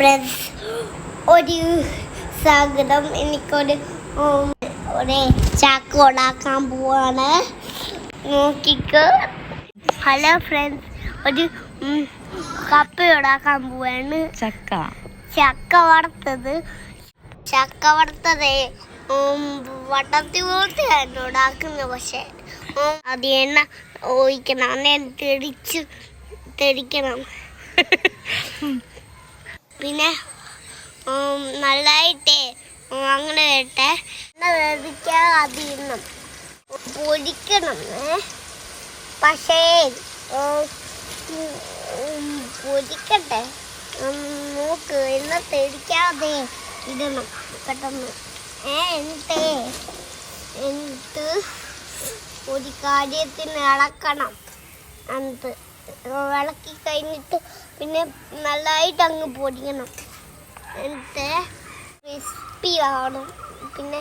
Friends ഒരു സ്വാഗതം. എനിക്കൊരു ഒരു ചാക്ക് ഉണ്ടാക്കാൻ പോവാണ്. നോക്കിക്ക്. ഹലോ ഫ്രണ്ട്സ് ഒരു കപ്പ ഉണ്ടാക്കാൻ പോവാണ്. ചക്ക. ചക്ക വറുത്തത്. ചക്ക വറുത്തത് വട്ടത്തി പോലത്തെയാണ് ഉണ്ടാക്കുന്നത് പക്ഷേ. അത് എണ്ണ ഒഴിക്കണം. അങ്ങനെ തെടിച്ച് തെടിക്കണം പിന്നെ നല്ലതായിട്ട് അങ്ങനെ വേട്ടെ എണ്ണ പൊടിക്കണം പക്ഷേ ഉം, നോക്ക് എന്നിട്ട് തെടിക്കാതെ ഇടണം. പെട്ടെന്ന്. ഏ എന്നിട്ടേ എന്നിട്ട് ഒരു കാര്യത്തിന് ഇളക്കണം എന്നിട്ട് ഇളക്കി കഴിഞ്ഞിട്ട് പിന്നെ നല്ലതായിട്ട് അങ്ങ് പൊടിക്കണം എന്നിട്ട് ക്രിസ്പി ആവണം. പിന്നെ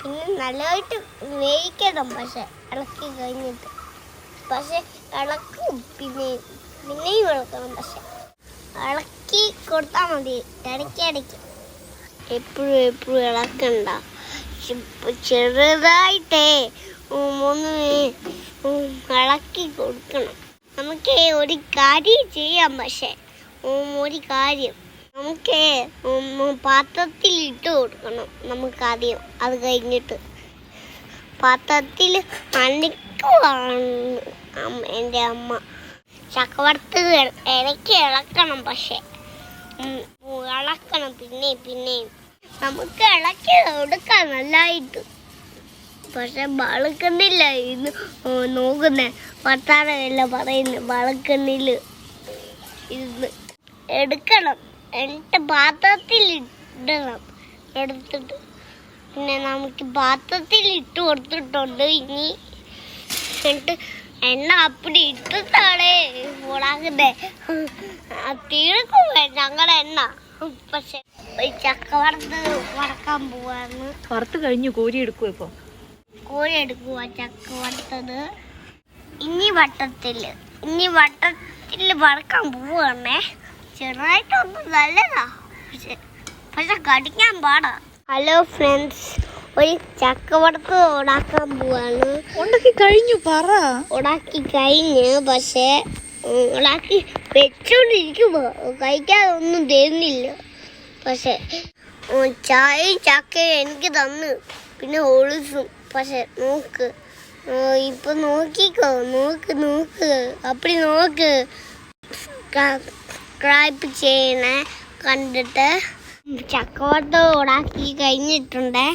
പിന്നെ നല്ലതായിട്ട് വേവിക്കണം പക്ഷെ ഇളക്കി കഴിഞ്ഞിട്ട്. പക്ഷെ ഇളക്കും. പിന്നെ പിന്നെയും ഇളക്കണം പക്ഷെ. ഇളക്കി കൊടുത്താൽ മതി. ഇടയ്ക്ക് ഇടയ്ക്ക്. എപ്പോഴും എപ്പോഴും ഇളക്കണ്ട. ചെറുതായിട്ടേ ഇളക്കി കൊടുക്കണം. നമുക്ക് ഒരു കാര്യം ചെയ്യാം പക്ഷെ ഒരു കാര്യം. നമുക്ക് പാത്രത്തിൽ ഇട്ട് കൊടുക്കണം നമുക്ക് ആദ്യം. അത് കഴിഞ്ഞിട്ട്. പാത്രത്തിൽ അണിക്കുവാണ് എന്റെ അമ്മ. ചക്കവറുത്ത് ഇടയ്ക്ക് ഇളക്കണം പക്ഷെ ഇളക്കണം. പിന്നെയും പിന്നെയും. നമുക്ക് ഇളക്കി കൊടുക്കാം നല്ലതായിട്ട്. പക്ഷെ വളക്കുന്നില്ല ഇന്ന് നോക്കുന്നേ. വർത്താനമല്ല പറയുന്നു. വളക്കുന്നില്ല ഇന്ന് എടുക്കണം. എന്നിട്ട് പാത്രത്തിൽ ഇടണം എടുത്തിട്ട് പിന്നെ നമുക്ക് പാത്രത്തിൽ ഇട്ട് കൊടുത്തിട്ടുണ്ട്. ഇനി എന്നിട്ട് എണ്ണ അപ്പടി ഇട്ടിട്ടാണ് ഉണ്ടാക്കുന്നേ തീർക്കും. ഞങ്ങളുടെ എണ്ണ. പക്ഷെ ചക്ക വറുത്ത് വറക്കാൻ പോവാന്ന്. വറുത്ത് കഴിഞ്ഞു കോരി എടുക്കും ഇപ്പൊ? കോഴി എടുക്കുക ചക്ക വറുത്തത്. ഇനി വട്ടത്തിൽ ഇനി വട്ടത്തിൽ വറക്കാൻ പോവുകയാണേ. ചെറുതായിട്ടൊന്നും നല്ലതാ. പക്ഷെ പക്ഷെ കടിക്കാൻ പാടാ. ഹലോ ഫ്രണ്ട്സ് ഒരു ചക്ക ഉണ്ടാക്കാൻ പോവാണ്. ഉണ്ടാക്കി കഴിഞ്ഞു പറ. ഉണ്ടാക്കി കഴിഞ്ഞ് പക്ഷേ ഉണ്ടാക്കി വെച്ചോണ്ടിരിക്കുമ്പോ കഴിക്കാതൊന്നും തരുന്നില്ല. പക്ഷെ ചായ ചക്ക എനിക്ക് തന്ന്. പിന്നെ ഒളിസും പക്ഷെ നോക്ക്. ഇപ്പൊ നോക്കിക്കോ. നോക്ക് നോക്ക്. അപ്പടി നോക്ക്. സബ്സ്ക്രൈബ് ചെയ്യണേ. കണ്ടിട്ട് ചക്കവട്ടം ഉണ്ടാക്കി കഴിഞ്ഞിട്ടുണ്ട്.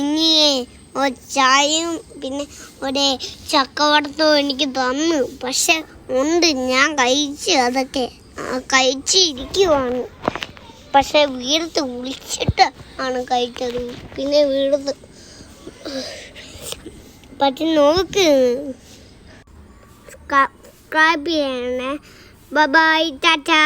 ഇനി ചായയും പിന്നെ ഒരു ചക്കവട്ടവും എനിക്ക് തന്നു. പക്ഷെ ഉണ്ട്. ഞാൻ കഴിച്ചു അതൊക്കെ കഴിച്ചിരിക്കുവാണ്. പക്ഷെ വീടത്ത് വിളിച്ചിട്ട് ആണ് കഴിച്ചത് പിന്നെ വീടത്ത് പക്ഷെ നോക്ക്. സബ്സ്ക്രൈബ് ചെയ്യണേ. Bye tata.